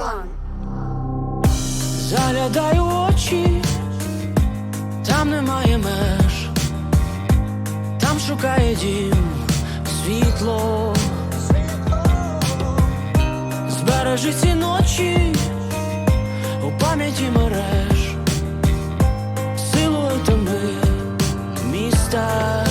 One. Заглядаю очі, там немає меж, там шукає дім світло, збережи ці ночі у пам'яті мереж, силою силуетами міста.